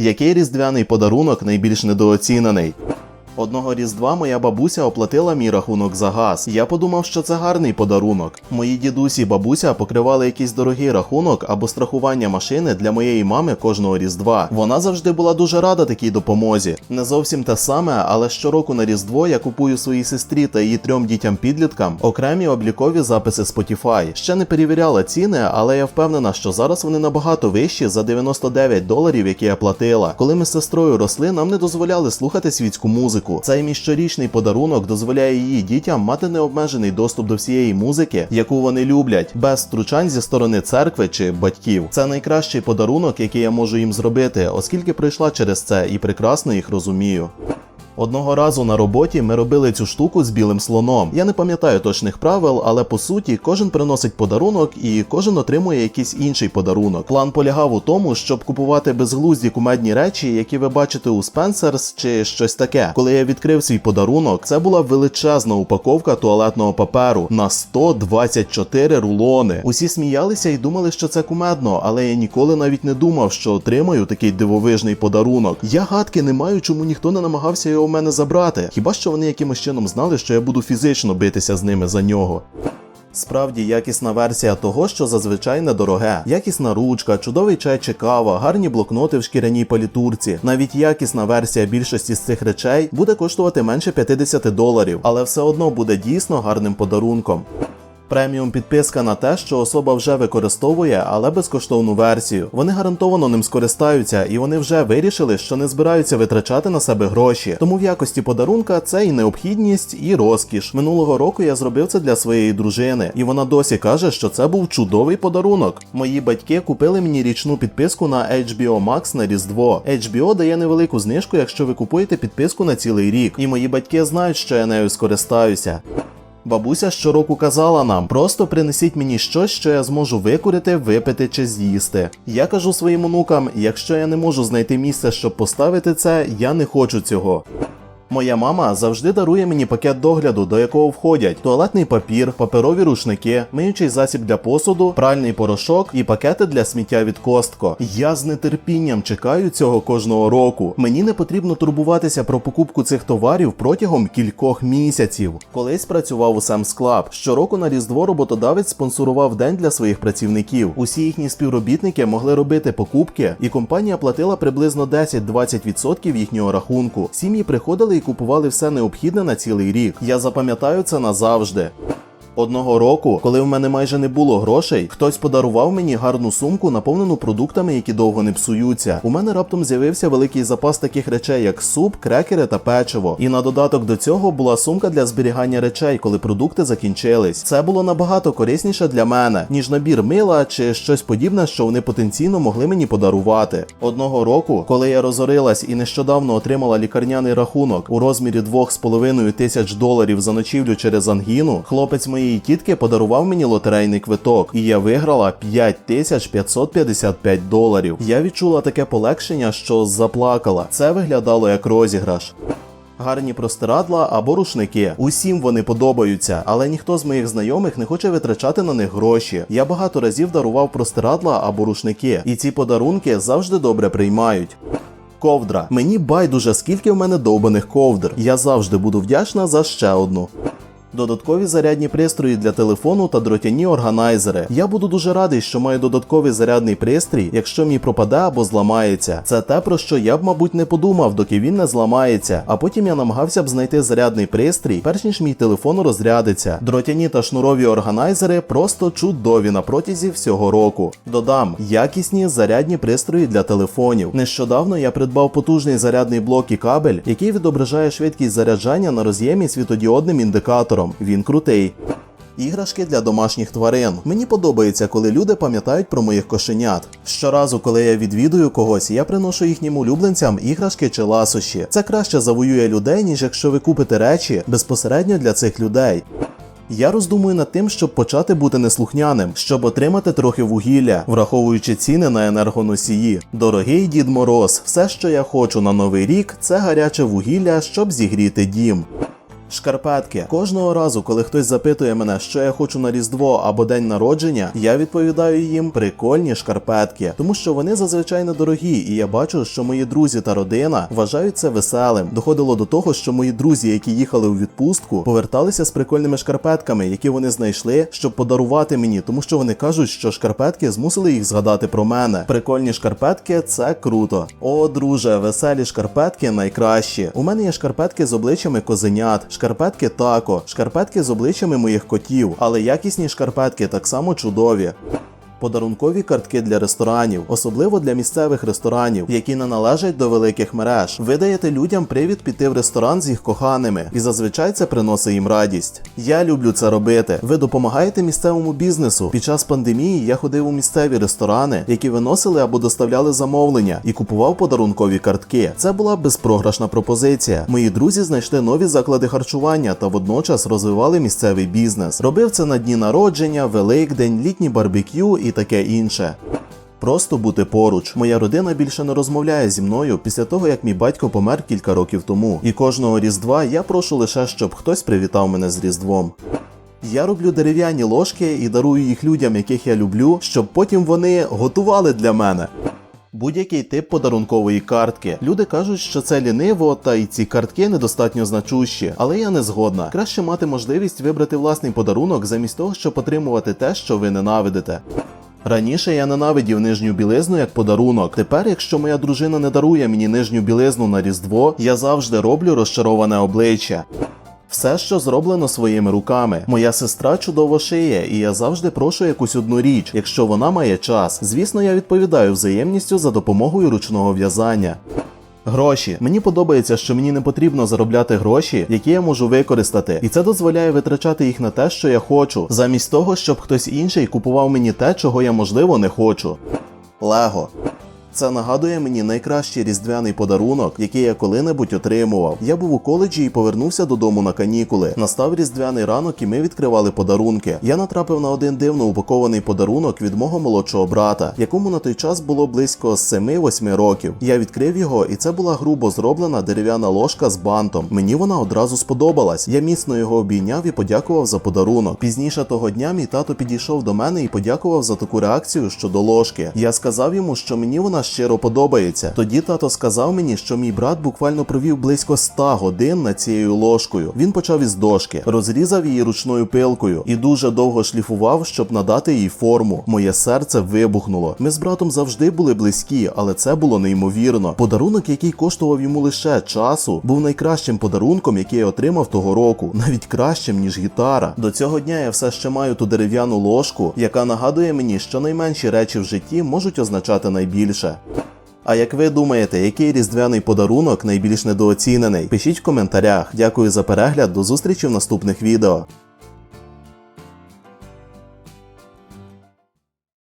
Який різдвяний подарунок найбільш недооцінений? Одного різдва моя бабуся оплатила мій рахунок за газ. Я подумав, що це гарний подарунок. Мої дідусі і бабуся покривали якийсь дорогий рахунок або страхування машини для моєї мами кожного різдва. Вона завжди була дуже рада такій допомозі. Не зовсім те саме, але щороку на різдво я купую своїй сестрі та її трьом дітям-підліткам окремі облікові записи Spotify. Ще не перевіряла ціни, але я впевнена, що зараз вони набагато вищі за 99 доларів, які я платила. Коли ми з сестрою росли, нам не дозволяли слухати світську музику. Цей мій щорічний подарунок дозволяє її дітям мати необмежений доступ до всієї музики, яку вони люблять, без втручань зі сторони церкви чи батьків. Це найкращий подарунок, який я можу їм зробити, оскільки прийшла через це і прекрасно їх розумію. Одного разу на роботі ми робили цю штуку з білим слоном. Я не пам'ятаю точних правил, але по суті кожен приносить подарунок і кожен отримує якийсь інший подарунок. План полягав у тому, щоб купувати безглузді кумедні речі, які ви бачите у Spencer's чи щось таке. Коли я відкрив свій подарунок, це була величезна упаковка туалетного паперу на 124 рулони. Усі сміялися і думали, що це кумедно, але я ніколи навіть не думав, що отримаю такий дивовижний подарунок. Я гадки не маю, чому ніхто не намагався його в мене забрати. Хіба що вони якимось чином знали, що я буду фізично битися з ними за нього. Справді якісна версія того, що зазвичай недороге. Якісна ручка, чудовий чай чи кава, гарні блокноти в шкіряній палітурці. Навіть якісна версія більшості з цих речей буде коштувати менше 50 доларів, але все одно буде дійсно гарним подарунком. Преміум підписка на те, що особа вже використовує, але безкоштовну версію. Вони гарантовано ним скористаються, і вони вже вирішили, що не збираються витрачати на себе гроші. Тому в якості подарунка це і необхідність, і розкіш. Минулого року я зробив це для своєї дружини, і вона досі каже, що це був чудовий подарунок. Мої батьки купили мені річну підписку на HBO Max на Різдво. HBO дає невелику знижку, якщо ви купуєте підписку на цілий рік. І мої батьки знають, що я нею скористаюся. Бабуся щороку казала нам: просто принесіть мені щось, що я зможу викурити, випити чи з'їсти. Я кажу своїм онукам: якщо я не можу знайти місце, щоб поставити це, я не хочу цього. Моя мама завжди дарує мені пакет догляду, до якого входять туалетний папір, паперові рушники, миючий засіб для посуду, пральний порошок і пакети для сміття від костко. Я з нетерпінням чекаю цього кожного року. Мені не потрібно турбуватися про покупку цих товарів протягом кількох місяців. Колись працював у Sam's Club. Щороку на Різдво роботодавець спонсорував день для своїх працівників. Усі їхні співробітники могли робити покупки, і компанія платила приблизно 10-20% їхнього рахунку. Сім'ї приходили і купували все необхідне на цілий рік. Я запам'ятаю це назавжди. Одного року, коли в мене майже не було грошей, хтось подарував мені гарну сумку, наповнену продуктами, які довго не псуються. У мене раптом з'явився великий запас таких речей, як суп, крекери та печиво. І на додаток до цього була сумка для зберігання речей, коли продукти закінчились. Це було набагато корисніше для мене, ніж набір мила чи щось подібне, що вони потенційно могли мені подарувати. Одного року, коли я розорилась і нещодавно отримала лікарняний рахунок у розмірі 2,5 тисяч доларів за ночівлю через ангіну, хлопець моєї тітки подарував мені лотерейний квиток, і я виграла 5555 доларів. Я відчула таке полегшення, що заплакала. Це виглядало як розіграш. Гарні простирадла або рушники. Усім вони подобаються, але ніхто з моїх знайомих не хоче витрачати на них гроші. Я багато разів дарував простирадла або рушники, і ці подарунки завжди добре приймають. Ковдра. Мені байдуже, скільки в мене довбаних ковдр. Я завжди буду вдячна за ще одну. Додаткові зарядні пристрої для телефону та дротяні органайзери. Я буду дуже радий, що маю додатковий зарядний пристрій, якщо мій пропаде або зламається. Це те, про що я б, мабуть, не подумав, доки він не зламається. А потім я намагався б знайти зарядний пристрій, перш ніж мій телефон розрядиться. Дротяні та шнурові органайзери просто чудові на протязі всього року. Додам якісні зарядні пристрої для телефонів. Нещодавно я придбав потужний зарядний блок і кабель, який відображає швидкість заряджання на роз'ємі світодіодним індикатором. Він крутий. Іграшки для домашніх тварин. Мені подобається, коли люди пам'ятають про моїх кошенят. Щоразу, коли я відвідую когось, я приношу їхнім улюбленцям іграшки чи ласощі. Це краще завоює людей, ніж якщо ви купите речі безпосередньо для цих людей. Я роздумую над тим, щоб почати бути неслухняним, щоб отримати трохи вугілля, враховуючи ціни на енергоносії. Дорогий Дід Мороз, все, що я хочу на новий рік, це гаряче вугілля, щоб зігріти дім. Шкарпетки. Кожного разу, коли хтось запитує мене, що я хочу на Різдво або день народження, я відповідаю їм прикольні шкарпетки, тому що вони зазвичай недорогі, і я бачу, що мої друзі та родина вважають це веселим. Доходило до того, що мої друзі, які їхали у відпустку, поверталися з прикольними шкарпетками, які вони знайшли, щоб подарувати мені, тому що вони кажуть, що шкарпетки змусили їх згадати про мене. Прикольні шкарпетки це круто. О, друже, веселі шкарпетки найкращі. У мене є шкарпетки з обличчями козенят, шкарпетки тако, шкарпетки з обличчями моїх котів, але якісні шкарпетки так само чудові. Подарункові картки для ресторанів, особливо для місцевих ресторанів, які не належать до великих мереж. Ви даєте людям привід піти в ресторан з їх коханими, і зазвичай це приносить їм радість. Я люблю це робити. Ви допомагаєте місцевому бізнесу. Під час пандемії я ходив у місцеві ресторани, які виносили або доставляли замовлення, і купував подарункові картки. Це була безпрограшна пропозиція. Мої друзі знайшли нові заклади харчування та водночас розвивали місцевий бізнес. Робив це на дні народження, великдень, літні барбекю і таке інше. Просто бути поруч. Моя родина більше не розмовляє зі мною після того, як мій батько помер кілька років тому. І кожного різдва я прошу лише, щоб хтось привітав мене з Різдвом. Я роблю дерев'яні ложки і дарую їх людям, яких я люблю, щоб потім вони готували для мене. Будь-який тип подарункової картки. Люди кажуть, що це ліниво, та й ці картки недостатньо значущі, але я не згодна. Краще мати можливість вибрати власний подарунок замість того, щоб отримувати те, що ви ненавидите. Раніше я ненавидів нижню білизну як подарунок. Тепер, якщо моя дружина не дарує мені нижню білизну на Різдво, я завжди роблю розчароване обличчя. Все, що зроблено своїми руками. Моя сестра чудово шиє, і я завжди прошу якусь одну річ, якщо вона має час. Звісно, я відповідаю взаємністю за допомогою ручного в'язання. Гроші. Мені подобається, що мені не потрібно заробляти гроші, які я можу використати, і це дозволяє витрачати їх на те, що я хочу, замість того, щоб хтось інший купував мені те, чого я можливо не хочу. Лего. Це нагадує мені найкращий різдвяний подарунок, який я коли-небудь отримував. Я був у коледжі і повернувся додому на канікули. Настав різдвяний ранок, і ми відкривали подарунки. Я натрапив на один дивно упакований подарунок від мого молодшого брата, якому на той час було близько 7-8 років. Я відкрив його, і це була грубо зроблена дерев'яна ложка з бантом. Мені вона одразу сподобалась. Я міцно його обійняв і подякував за подарунок. Пізніше того дня мій тато підійшов до мене і подякував за таку реакцію щодо ложки. Я сказав йому, що мені вона щиро подобається. Тоді тато сказав мені, що мій брат буквально провів близько 100 годин над цією ложкою. Він почав із дошки, розрізав її ручною пилкою і дуже довго шліфував, щоб надати їй форму. Моє серце вибухнуло. Ми з братом завжди були близькі, але це було неймовірно. Подарунок, який коштував йому лише часу, був найкращим подарунком, який я отримав того року, навіть кращим ніж гітара. До цього дня я все ще маю ту дерев'яну ложку, яка нагадує мені, що найменші речі в житті можуть означати найбільше. А як ви думаєте, який різдвяний подарунок найбільш недооцінений? Пишіть в коментарях. Дякую за перегляд, до зустрічі в наступних відео.